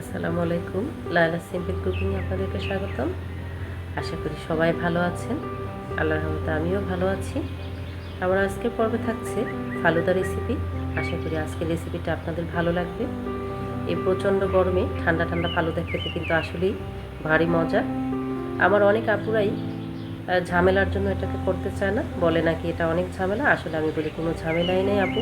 আসসালামু আলাইকুম। Laila simple cooking আপনাদেরকে স্বাগতম। আশা করি সবাই ভালো আছেন। আল্লাহর রহমতে আমিও ভালো আছি। আমার আজকের পর্বে থাকছে ফালুদা রেসিপি আশা করি আজকের রেসিপিটা আপনাদের ভালো লাগবে। এই প্রচণ্ড গরমে ঠান্ডা ঠান্ডা ফালুদা খেতে কিন্তু আসলেই ভারী মজা। আমার অনেক আপুরাই ঝামেলার জন্য এটাকে করতে চায় না। বলে নাকি এটা অনেক ঝামেলা। আসলে আমি বলি কোনো ঝামেলাই নেই আপু।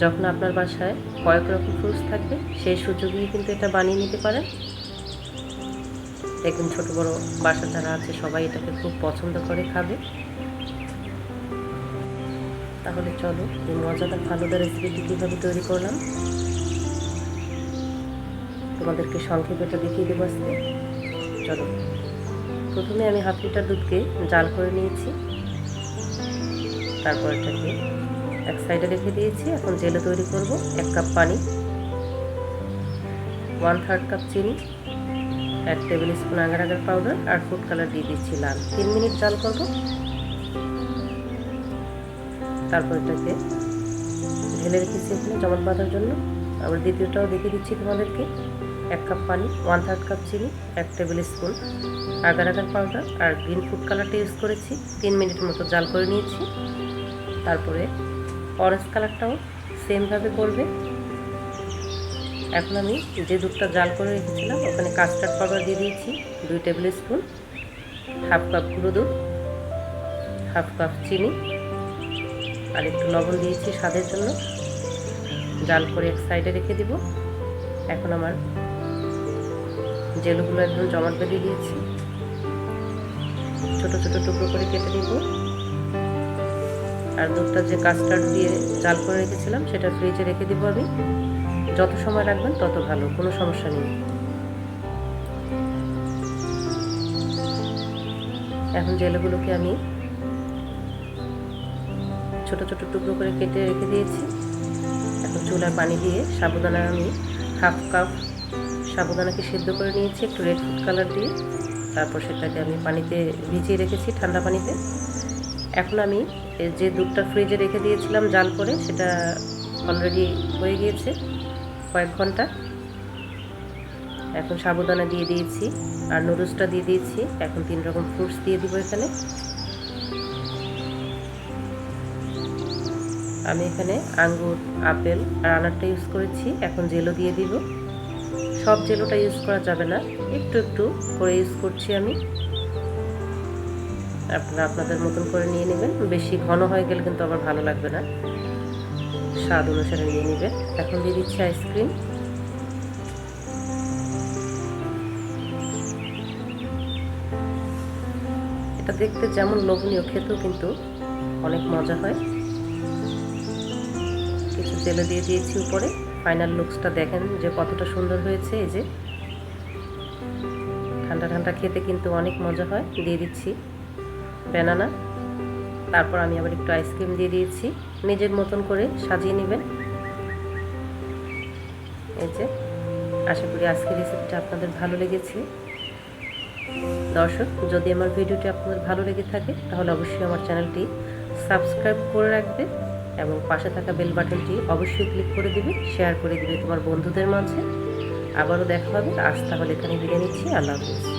যখন আপনার বাসায় কয়েক রকম ফ্রুটস থাকবে সেই সুযোগেই কিন্তু এটা বানিয়ে নিতে পারেন। দেখবেন ছোট বড় বাসা যারা আছে, সবাই এটাকে খুব পছন্দ করে খাবে। তাহলে চলো, এই মজাদার ফালুদা রেসিপিটি কীভাবে তৈরি করলাম? তোমাদেরকে সংক্ষেপে এটা দেখিয়ে দেবো আজকে। চলো। প্রথমে আমি হাফ লিটার দুধকে জাল করে নিয়েছি। তারপর এটাকে এক সাইডে রেখে দিয়েছি। এখন জেলে তৈরি করব এক কাপ পানি ওয়ান থার্ড কাপ চিনি, এক tablespoon agar agar powder আর ফুড কালার দিয়ে দিচ্ছি লাল। তিন মিনিট জাল করব। তারপর এটাকে ঢেলে রেখেছি এখানে জমাট বাঁধার জন্য। আবার দ্বিতীয়টাও দেখে দিচ্ছি তোমাদেরকে। এক কাপ পানি ওয়ান থার্ড কাপ চিনি, এক tablespoon agar agar powder আর গ্রিন ফুড কালারটা ইউজ করেছি। তিন মিনিট মতো জাল করে নিয়েছি। তারপরে অরেঞ্জ কালারটাও সেমভাবে করবে। এখন আমি যে দুধটা জাল করে রেখেছিলাম, ওখানে কাস্টার্ড পাউডার দিয়ে দিয়েছি, দুই টেবিল স্পুন হাফ কাপ গুঁড়ো দুধ হাফ কাপ চিনি, আর একটু লবণ দিয়েছি স্বাদের জন্য। জাল করে এক সাইডে রেখে দিব। এখন আমার জেলগুলো একদম জমাট বেঁধে দিয়েছি, ছোট ছোট টুকরো করে কেটে নিব। আর দুধটা যে কাস্টার্ড দিয়ে জাল করে রেখেছিলাম, সেটা ফ্রিজে রেখে দিব আমি। যত সময় রাখবেন তত ভালো, কোনো সমস্যা নেই। এখন জেলেগুলোকে আমি ছোট ছোট টুকরো করে কেটে রেখে দিয়েছি। এখন চুলার পানি দিয়ে সাবুদানা আমি হাফ কাপ সাবুদানাকে সিদ্ধ করে নিয়েছি, একটু রেড ফুড কালার দিয়ে। তারপর সেটাকে আমি পানিতে ভিজিয়ে রেখেছি ঠান্ডা পানিতে। এখন আমি যে দুধটা ফ্রিজে রেখে দিয়েছিলাম জাল করে, সেটা অলরেডি হয়ে গিয়েছে কয়েক ঘণ্টা। এখন সাবুদানা দিয়ে দিয়েছি আর নুডলসটা দিয়ে দিয়েছি। এখন তিন রকম ফ্রুটস দিয়ে দিব এখানে। আমি এখানে আঙ্গুর, আপেল আর আনারটা ইউজ করেছি। এখন জেলো দিয়ে দিব। সব জেলোটা ইউজ করা যাবে না। একটু একটু করে ইউজ করছি আমি। আপনারা আপনাদের মতন করে নিয়ে নেবেন। বেশি ঘন হয়ে গেলে কিন্তু আবার ভালো লাগবে না। স্বাদ অনুসারে নিয়ে নেবেন। এখন দিয়ে দিচ্ছি আইসক্রিম। এটা দেখতে যেমন লোভনীয়, খেতেও কিন্তু অনেক মজা হয়। কিছু তেলে দিয়ে দিয়েছি উপরে। ফাইনাল লুকসটা দেখেন যে কতটা সুন্দর হয়েছে এই যে। ঠান্ডা ঠান্ডা খেতে কিন্তু অনেক মজা হয়। দিয়ে দিচ্ছি। ব্যানানা তারপর আমি আবার একটু আইসক্রিম দিয়ে দিয়েছি। নিজের মতন করে সাজিয়ে নেবেন। এই যে, আশা করি আজকের রেসিপিটা আপনাদের ভালো লেগেছে। দর্শক, যদি আমার ভিডিওটি আপনাদের ভালো লেগে থাকে, তাহলে অবশ্যই আমার চ্যানেলটি সাবস্ক্রাইব করে রাখবে এবং পাশে থাকা বেল বাটনটি অবশ্যই ক্লিক করে দিবে শেয়ার করে দিবে তোমার বন্ধুদের মাঝে। আবারও দেখা হবে। আজ তাহলে এখানে বিদায় নিচ্ছি। আল্লাহ হাফিজ।